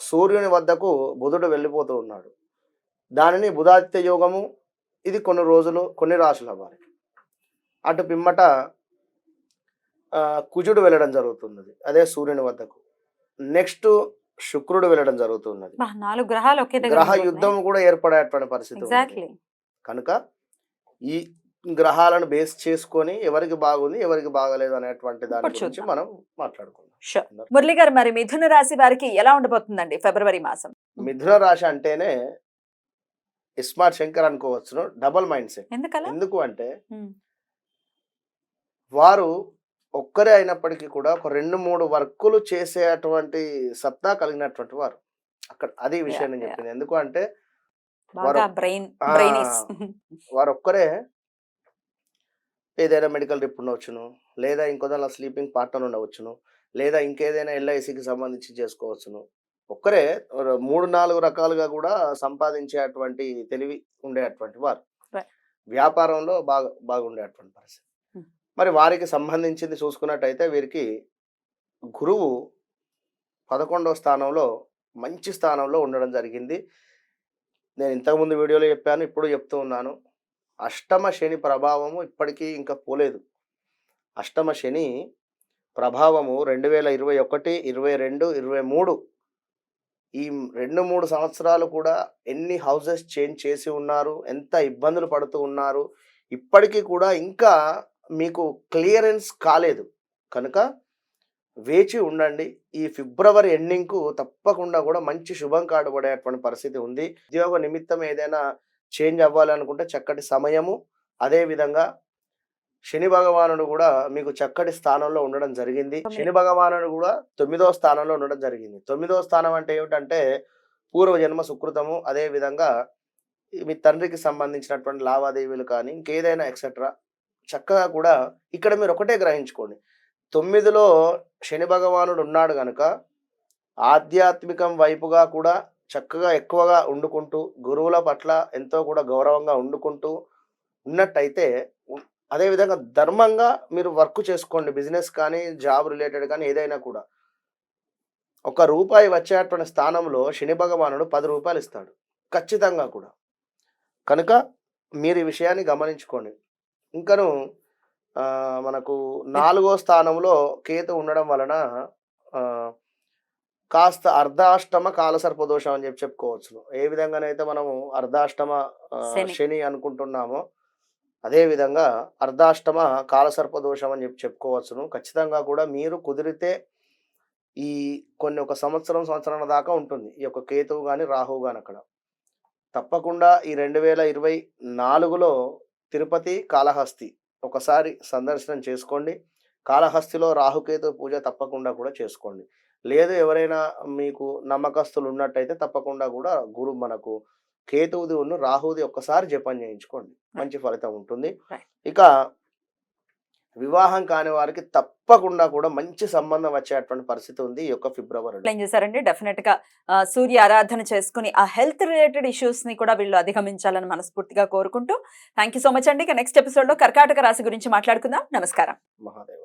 సూర్యుని వద్దకు బుధుడు వెళ్ళిపోతూ ఉన్నాడు. దానిని బుధాదిత్య యోగము ఇది కొన్ని రోజులు కొన్ని రాశుల వారికి. అటు పిమ్మట కుజుడు వెళ్ళడం జరుగుతున్నది అదే సూర్యుని వద్దకు. నెక్స్ట్ శుక్రుడు వెళ్ళడం జరుగుతున్నది. నాలుగు గ్రహాలు ఒకే గ్రహ యుద్ధం కూడా ఏర్పడేటువంటి పరిస్థితి కనుక ఈ గ్రహాలను బేస్ చేసుకొని ఎవరికి బాగుంది ఎవరికి బాగలేదు అనేటువంటి దాని గురించి. మనం మాట్లాడుకుందాం. మురళి గారు మరి మిథున రాశి వారికి ఎలా ఉండబోతుందండి ఫిబ్రవరి మాసం? మిథున రాశి అంటేనే ismart Shankar అనుకోవచ్చును. Double mind set. ఎందుకలా? ఎందుకు అంటే. వారు ఒక్కరే అయినప్పటికీ కూడా ఒక రెండు మూడు వర్కులు చేసేటువంటి సత్తా కలిగినటువంటి వారు. అక్కడ అది విషయం నేను. చెప్పింది. ఎందుకు అంటే వారు- ఒక్కరే ఏదైనా మెడికల్ రిప్ ఉండవచ్చును. లేదా ఇంకో దానిలో స్లీపింగ్ పార్ట్నర్ ఉండవచ్చును. లేదా ఇంకేదైనా ఎల్ఐసికి సంబంధించి చేసుకోవచ్చును. ఒక్కరే మూడు నాలుగు రకాలుగా కూడా సంపాదించేటువంటి తెలివి ఉండేటువంటి వారు. వ్యాపారంలో బాగా బాగుండేటువంటి పరిస్థితి. మరి వారికి సంబంధించింది చూసుకున్నట్టయితే వీరికి గురువు పదకొండవ స్థానంలో మంచి స్థానంలో ఉండడం జరిగింది. నేను ఇంతకుముందు వీడియోలో చెప్పాను ఇప్పుడు చెప్తూ ఉన్నాను. అష్టమ శని ప్రభావము ఇప్పటికీ ఇంకా పోలేదు. అష్టమ శని ప్రభావము రెండు వేల ఇరవై ఒకటి ఇరవై రెండు ఇరవై మూడు. ఈ రెండు మూడు సంవత్సరాలు కూడా ఎన్ని హౌసెస్ చేంజ్ చేసి ఉన్నారు ఎంత ఇబ్బందులు పడుతూ ఉన్నారు ఇప్పటికీ కూడా ఇంకా మీకు క్లియరెన్స్ కాలేదు. కనుక వేచి ఉండండి. ఈ ఫిబ్రవరి ఎండింగ్కు తప్పకుండా కూడా మంచి శుభం కాడబడేటువంటి పరిస్థితి ఉంది. ఉద్యోగ నిమిత్తం ఏదైనా చేంజ్ అవ్వాలనుకుంటే చక్కటి సమయము అదే విధంగా శని భగవానుడు కూడా మీకు చక్కటి స్థానంలో ఉండడం జరిగింది. శని భగవానుడు కూడా తొమ్మిదో స్థానంలో ఉండడం జరిగింది. తొమ్మిదో స్థానం అంటే ఏమిటంటే పూర్వజన్మ సుకృతము అదే విధంగా మీ తండ్రికి సంబంధించినటువంటి లావాదేవీలు కానీ ఇంకేదైనా ఎక్సెట్రా చక్కగా కూడా ఇక్కడ మీరు ఒకటే గ్రహించుకోండి. తొమ్మిదిలో శని భగవానుడు ఉన్నాడు కనుక ఆధ్యాత్మికం వైపుగా కూడా చక్కగా ఎక్కువగా వండుకుంటూ గురువుల పట్ల ఎంతో కూడా గౌరవంగా వండుకుంటూ ఉన్నట్టయితే అదేవిధంగా ధర్మంగా మీరు వర్క్ చేసుకోండి. బిజినెస్ కానీ జాబ్ రిలేటెడ్ కానీ ఏదైనా కూడా. ఒక రూపాయి వచ్చేటువంటి స్థానంలో శని భగవానుడు పది రూపాయలు ఇస్తాడు. ఖచ్చితంగా కూడా. కనుక మీరు ఈ విషయాన్ని గమనించుకోండి. ఇంకను ఆ, మనకు నాలుగో స్థానంలో కేతు ఉండడం వలన ఆ, కాస్త అర్ధాష్టమ కాలసర్ప దోషం అని చెప్పి చెప్పుకోవచ్చు ఏ విధంగానైతే మనము అర్ధాష్టమ. శని అనుకుంటున్నామో అదేవిధంగా అర్ధాష్టమ కాలసర్పదోషం అని చెప్పి చెప్పుకోవచ్చును. ఖచ్చితంగా కూడా మీరు కుదిరితే ఈ కొన్ని ఒక సంవత్సరం సంవత్సరాల దాకా ఉంటుంది. ఈ యొక్క కేతువు కానీ రాహువు కానీ అక్కడ. తప్పకుండా ఈ రెండు వేల ఇరవై నాలుగులో తిరుపతి కాళహస్తి ఒకసారి సందర్శనం చేసుకోండి. కాళహస్తిలో రాహుకేతు పూజ తప్పకుండా కూడా చేసుకోండి. లేదు ఎవరైనా మీకు నమ్మకస్తులు ఉన్నట్టయితే తప్పకుండా కూడా గురు మనకు కేతువుది ఉన్న రాహుది ఒక్కసారి జపం చేయించుకోండి. మంచి ఫలితం ఉంటుంది. ఇక వివాహం కాని వారికి తప్పకుండా కూడా మంచి సంబంధం వచ్చేటువంటి పరిస్థితి ఉంది ఈ యొక్క ఫిబ్రవరిలో. ఎక్స్ప్లెయిన్ చేశారండి డెఫినెట్గా సూర్య ఆరాధన చేసుకుని ఆ హెల్త్ రిలేటెడ్ ఇష్యూస్ని కూడా వీళ్ళు అధిగమించాలని మనస్ఫూర్తిగా కోరుకుంటూ థ్యాంక్ యూ సో మచ్ అండి. ఇక నెక్స్ట్ ఎపిసోడ్లో కర్కాటక రాశి గురించి మాట్లాడుకుందాం. నమస్కారం. మహాదేవ.